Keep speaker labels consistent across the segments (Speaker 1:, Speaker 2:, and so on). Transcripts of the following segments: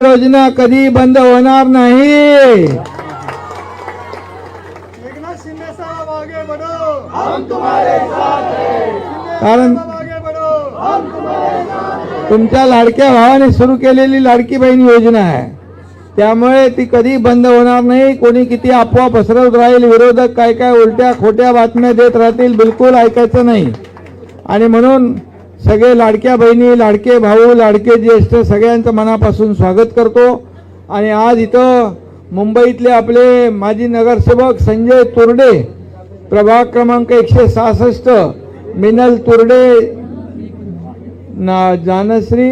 Speaker 1: योजना कधी बंद होणार नाही? कारण तुमच्या लाडक्या भावाने सुरू केलेली लाडकी बहीण योजना आहे. त्यामुळे ती कधी बंद होणार नाही. कोणी किती अफवा पसरवत राहील विरोधक काय काय उलट्या खोट्या बातम्या देत राहतील बिलकुल ऐकायचं नाही. आणि म्हणून सगळे लाडक्या बहिणी लाडके भाऊ लाडके ज्येष्ठ सगळ्यांचं मनापासून स्वागत करतो. आणि आज इथं मुंबईतले आपले माजी नगरसेवक संजय तुरडे प्रभाग क्रमांक एकशे सहासष्ट मिनल तुरडे ना जानश्री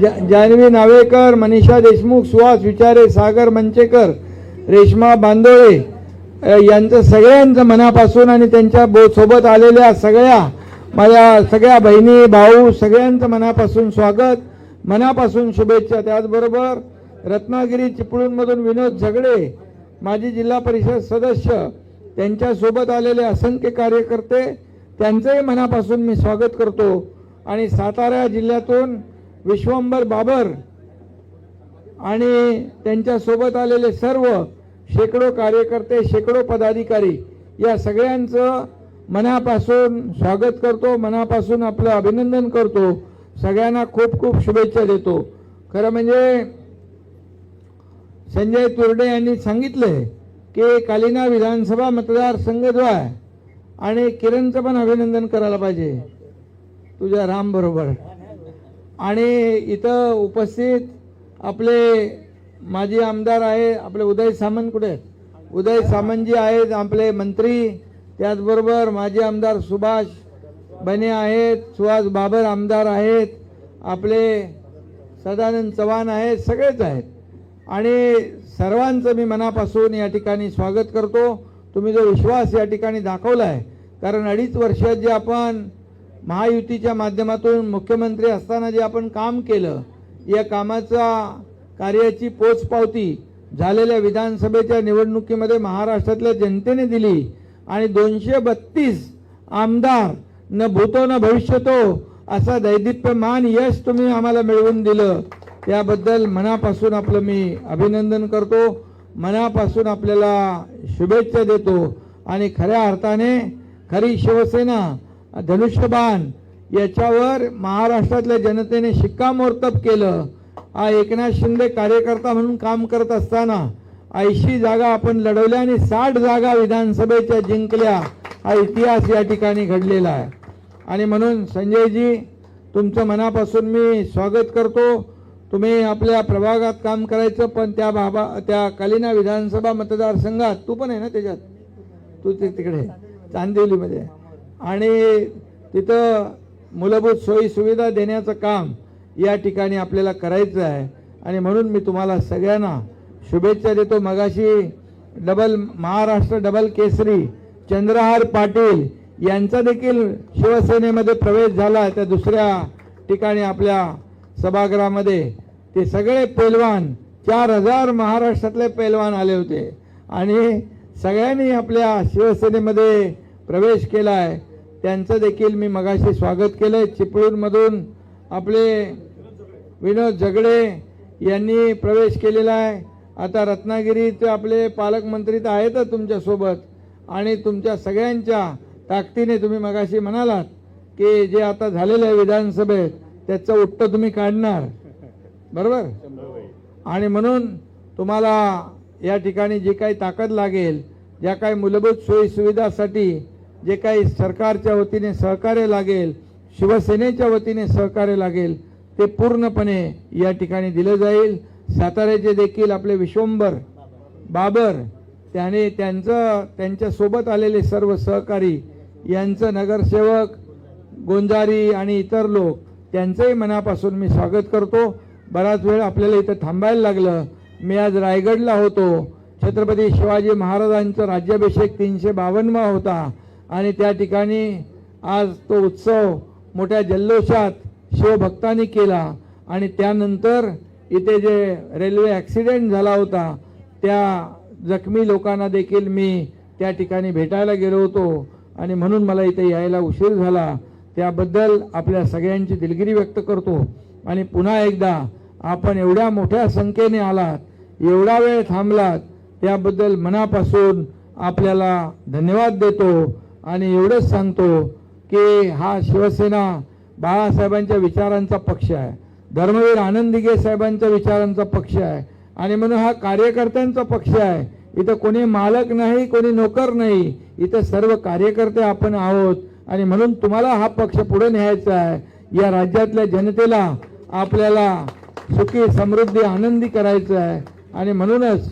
Speaker 1: जा- जान्हवी नावेकर मनीषा देशमुख सुहास विचारे सागर मंचेकर रेश्मा बांदोळे यांचं सगळ्यांचं मनापासून आणि त्यांच्या बो सोबत आलेल्या सगळ्या माझ्या सगळ्या बहिणी भाऊ सगळ्यांचं मनापासून स्वागत. मनापासून शुभेच्छा. त्याचबरोबर रत्नागिरी चिपळूणमधून विनोद झगडे माजी जिल्हा परिषद सदस्य त्यांच्यासोबत आलेले असंख्य कार्यकर्ते त्यांचंही मनापासून मी स्वागत करतो. आणि सातारा जिल्ह्यातून विश्वंभर बाबर आणि त्यांच्यासोबत आलेले सर्व शेकडो कार्यकर्ते शेकडो पदाधिकारी या सगळ्यांचं मनापासून स्वागत करतो मनापासून आपलं अभिनंदन करतो. सगळ्यांना खूप खूप शुभेच्छा देतो. खरं म्हणजे संजय तुर्डे यांनी सांगितलंय की कालिना विधानसभा मतदारसंघ जो आहे आणि किरणचं पण अभिनंदन करायला पाहिजे. तुझ्या राम बरोबर. आणि इथं उपस्थित आपले माजी आमदार आहे आपले उदय सामंत कुठे आहेत? उदय सामंतजी आहेत आपले मंत्री त्याचबरोबर माजी आमदार सुभाष बने आहेत सुहास बाबर आमदार आहेत आपले सदानंद चव्हाण आहेत सगळेच आहेत. आणि सर्वांचं मी मनापासून या ठिकाणी स्वागत करतो. तुम्ही जो विश्वास या ठिकाणी दाखवला आहे कारण अडीच वर्षात जे आपण महायुतीच्या माध्यमातून मुख्यमंत्री असताना जे आपण काम केलं या कामाचा कार्याची पोचपावती झालेल्या विधानसभेच्या निवडणुकीमध्ये महाराष्ट्रातल्या जनतेने दिली आणि दोनशे बत्तीस आमदार न भूतो न भविष्यतो असा दैदिप्यमान यश तुम्ही आम्हाला मिळवून दिलं. त्याबद्दल मनापासून आपलं मी अभिनंदन करतो. मनापासून आपल्याला शुभेच्छा देतो. आणि खऱ्या अर्थाने खरी शिवसेना धनुष्यबाण याच्यावर महाराष्ट्रातल्या जनतेने शिक्कामोर्तब केलं. हा एकनाथ शिंदे कार्यकर्ता म्हणून काम करत असताना ऐंशी जागा आपण लढवल्या आणि साठ जागा विधानसभेच्या जिंकल्या हा इतिहास या ठिकाणी घडलेला आहे. आणि म्हणून संजयजी तुमचं मनापासून मी स्वागत करतो. तुम्ही आपल्या प्रभागात काम करायचं पण त्या बाबा त्या कालिना विधानसभा मतदारसंघात तू पण आहे ना त्याच्यात? तू ते तिकडे चांदिवलीमध्ये आणि तिथं मूलभूत सोयी सुविधा देण्याचं काम या ठिकाणी आपल्याला करायचं आहे. आणि म्हणून मी तुम्हाला सगळ्यांना शुभेच्छा देतो मगाशी डबल महाराष्ट्र डबल केसरी चंद्रहार पाटील यांचा देखील शिवसेनेमध्ये प्रवेश झाला त्या दुसऱ्या ठिकाणी आपल्या सभागृहामध्ये. ते सगळे पैलवान चार हजार महाराष्ट्रातले पैलवान आले होते. आणि सगळ्यांनी आपल्या शिवसेनेमध्ये प्रवेश केला आहे त्यांचं देखील मी मगाशी स्वागत केलं आहे चिपळूणमधून आपले विनोद झगडे यांनी प्रवेश केलेला आहे. आता रत्नागिरीचे आपले पालकमंत्री तर आहेतच तुमच्यासोबत. आणि तुमच्या सगळ्यांच्या ताकदीने तुम्ही मगाशी म्हणालात की जे आता झालेलं आहे विधानसभेत त्याचं उत्तर तुम्ही काढणार. बरोबर? आणि म्हणून तुम्हाला या ठिकाणी जी काही ताकद लागेल ज्या काही मूलभूत सोयीसुविधासाठी जे काही सरकारच्या वतीने सहकार्य लागेल शिवसेनेच्या वतीने सहकार्य लागेल ते पूर्णपणे या ठिकाणी दिलं जाईल. साताऱ्याचे देखील आपले विश्वंभर बाबर त्याने त्यांचं त्यांच्यासोबत आलेले सर्व सहकारी यांचं नगरसेवक गोंजारी आणि इतर लोक त्यांचंही मनापासून मी स्वागत करतो. बराच वेळ आपल्याला इथं थांबायला लागलं. मी आज रायगडला होतो. छत्रपती शिवाजी महाराजांचा राज्याभिषेक तीनशे बावन्नवा होता. आणि त्या ठिकाणी आज तो उत्सव मोठ्या जल्लोषात शिवभक्तांनी केला. आणि त्यानंतर इथे जे रेल्वे ॲक्सिडेंट झाला होता त्या जखमी लोकांना देखील मी त्या ठिकाणी भेटायला गेलो होतो आणि म्हणून मला इथे यायला उशीर झाला. त्याबद्दल आपल्या सगळ्यांची दिलगिरी व्यक्त करतो आणि पुन्हा एकदा आपण एवढ्या मोठ्या संख्येने आलात एवढा वेळ थांबलात त्याबद्दल मनापासून आपल्याला धन्यवाद देतो आणि एवढंच सांगतो की हा शिवसेना बाळासाहेबांच्या विचारांचा पक्ष आहे. धर्मवीर आनंद दिघे साहेबांच्या विचारांचा पक्ष आहे. आणि म्हणून हा कार्यकर्त्यांचा पक्ष आहे. इथं कोणी मालक नाही कोणी नोकर नाही. इथं सर्व कार्यकर्ते आपण आहोत. आणि म्हणून तुम्हाला हा पक्ष पुढे न्यायचा आहे. या राज्यातल्या जनतेला आपल्याला सुखी समृद्धी आनंदी करायचं आहे. आणि म्हणूनच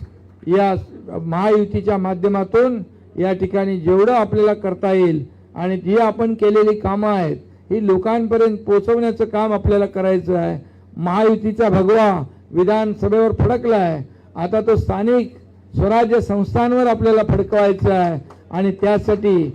Speaker 1: या महायुतीच्या माध्यमातून या ठिकाणी जेवढं आपल्याला करता येईल आणि जी आपण केलेली कामं आहेत ही लोकांपर्यंत पोचवण्याचं काम आपल्याला करायचं आहे. महायुतीचा भगवा विधानसभेवर फडकला आहे आता तो स्थानिक स्वराज्य संस्थांवर आपल्याला फडकवायचा आहे आणि त्यासाठी